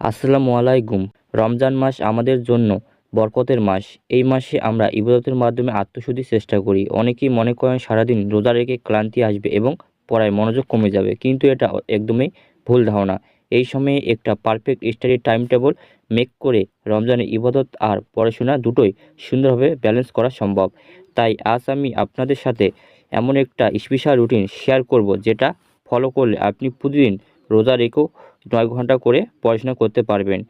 আসসালামু আলাইকুম। রমজান মাস আমাদের জন্য বরকতের মাস। এই মাসে আমরা ইবাদতের মাধ্যমে আত্মশুদ্ধির চেষ্টা করি। অনেকেই মনে করেন সারাদিন রোজা রেখে ক্লান্তি আসবে এবং পড়ায় মনোযোগ কমে যাবে, কিন্তু এটা একদমই ভুল ধারণা। এই সময়ে একটা perfect study time table make করে রমজানের ইবাদত আর পড়াশোনা দুটোই সুন্দরভাবে ব্যালেন্স করা সম্ভব। তাই আজ আমি আপনাদের সাথে এমন একটা স্পেশাল রুটিন শেয়ার করব, যেটা ফলো করলে আপনি প্রতিদিন রোজা রেখেও নয় ঘণ্টা করে পড়াশোনা করতে পারবেন।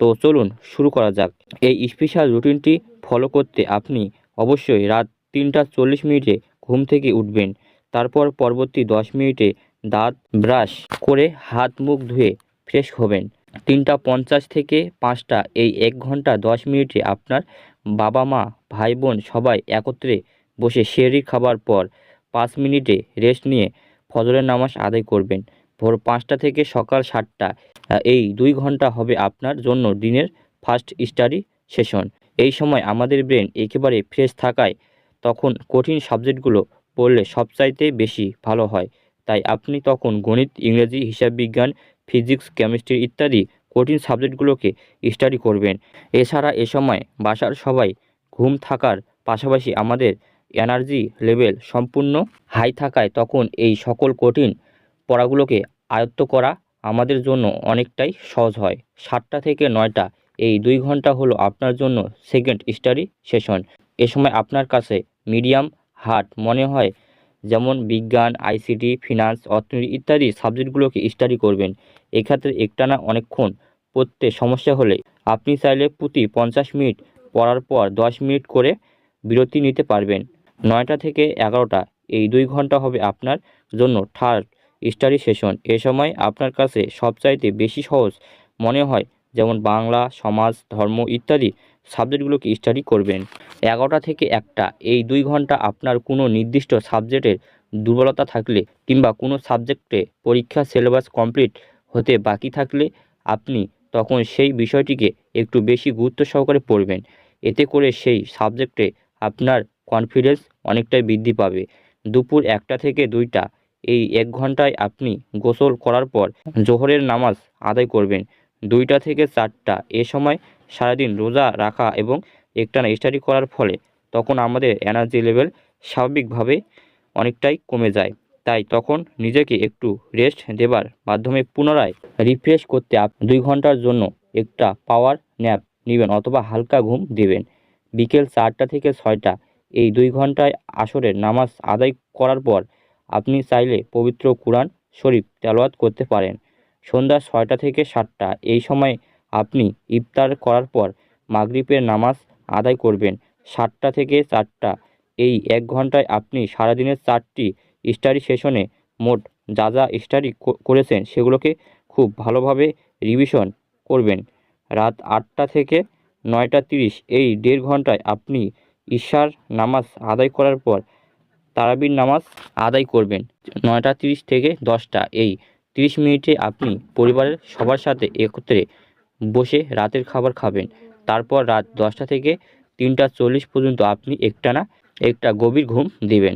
তো চলুন শুরু করা যাক। এই স্পেশাল রুটিনটি ফলো করতে আপনি অবশ্যই রাত তিনটা চল্লিশ মিনিটে ঘুম থেকে উঠবেন। তারপর পরবর্তী দশ মিনিটে দাঁত ব্রাশ করে হাত মুখ ধুয়ে ফ্রেশ হবেন। তিনটা পঞ্চাশ থেকে পাঁচটা এই এক ঘণ্টা দশ মিনিটে আপনার বাবা মা, ভাই বোন সবাই একত্রে বসে শেরি খাবার পর পাঁচ মিনিটে রেস্ট নিয়ে ফজরের নামাজ আদায় করবেন। ভোর পাঁচটা থেকে সকাল সাতটা। এই দুই ঘণ্টা হবে আপনার জন্য দিনের ফার্স্ট স্টাডি সেশন এই সময় আমাদের ব্রেন একেবারে ফ্রেশ থাকায় তখন কঠিন সাবজেক্টগুলো পড়লে সবচাইতে বেশি ভালো হয়। তাই আপনি তখন গণিত, ইংরেজি হিসাব বিজ্ঞান ফিজিক্স কেমিস্ট্রি ইত্যাদি কঠিন সাবজেক্টগুলোকে স্টাডি করবেন। এছাড়া এ সময় বাসার সবাই ঘুম থাকার পাশাপাশি আমাদের এনার্জি লেভেল সম্পূর্ণ হাই থাকায় তখন এই সকল কঠিন পড়াগুলোকে আয়ত্ত করা আমাদের জন্য অনেকটাই সহজ হয়। সাতটা থেকে নয়টা, এই দুই ঘণ্টা হলো আপনার জন্য সেকেন্ড স্টাডি সেশন এ সময় আপনার কাছে মিডিয়াম হার্ড মনে হয়, যেমন বিজ্ঞান আইসিটি ফিনান্স অর্থনীতি ইত্যাদি সাবজেক্টগুলোকে স্টাডি করবেন। এক্ষেত্রে একটানা অনেকক্ষণ পড়তে সমস্যা হলে আপনি চাইলে প্রতি পঞ্চাশ মিনিট পড়ার পর দশ মিনিট করে বিরতি নিতে পারবেন। নয়টা থেকে এগারোটা, এই দুই ঘণ্টা হবে আপনার জন্য থার্ড স্টাডি সেশন। এ সময় আপনার কাছে সবচাইতে বেশি সহজ মনে হয় যেমন বাংলা, সমাজ, ধর্ম ইত্যাদি সাবজেক্টগুলোকে স্টাডি করবেন। এগারোটা থেকে একটা, এই দুই ঘণ্টা আপনার কোনো নির্দিষ্ট সাবজেক্টের দুর্বলতা থাকলে কিংবা কোনো সাবজেক্টে পরীক্ষা সিলেবাস কমপ্লিট হতে বাকি থাকলে আপনি তখন সেই বিষয়টিকে একটু বেশি গুরুত্ব সহকারে পড়বেন। এতে করে সেই সাবজেক্টে আপনার কনফিডেন্স অনেকটাই বৃদ্ধি পাবে। দুপুর একটা থেকে দুইটা এই এক ঘন্টায় আপনি গোসল করার পর জোহরের নামাজ আদায় করবেন। দুইটা থেকে চারটা এ সময় সারাদিন রোজা রাখা এবং একটানা স্টাডি করার ফলে তখন আমাদের এনার্জি লেভেল স্বাভাবিকভাবে অনেকটাই কমে যায়। তাই তখন নিজেকে একটু রেস্ট দেবার মাধ্যমে পুনরায় রিফ্রেশ করতে আপ দুই ঘণ্টার জন্য একটা পাওয়ার ন্যাপ নেবেন অথবা হালকা ঘুম দেবেন। বিকেল চারটা থেকে ছয়টা এই দুই ঘন্টায় আসরের নামাজ আদায় করার পর আপনি চাইলে পবিত্র কোরআন শরীফ তেলাওয়াত করতে পারেন। সন্ধ্যা ছয়টা থেকে সাতটা, এই সময় আপনি ইফতার করার পর মাগরিবের নামাজ আদায় করবেন। সাতটা থেকে চারটা, এই এক ঘন্টায় আপনি সারাদিনের চারটি স্টাডি সেশনে মোট যা যা স্টাডি করেছেন সেগুলোকে খুব ভালোভাবে রিভিশন করবেন। রাত আটটা থেকে নয়টা তিরিশ, এই দেড় ঘন্টায় আপনি ঈশার নামাজ আদায় করার পর তারাবির নামাজ আদায় করবেন। নয়টা তিরিশ থেকে দশটা, এই তিরিশ মিনিটে আপনি পরিবারের সবার সাথে একত্রে বসে রাতের খাবার খাবেন। তারপর রাত দশটা থেকে তিনটা চল্লিশ পর্যন্ত আপনি একটানা একটা গভীর ঘুম দিবেন।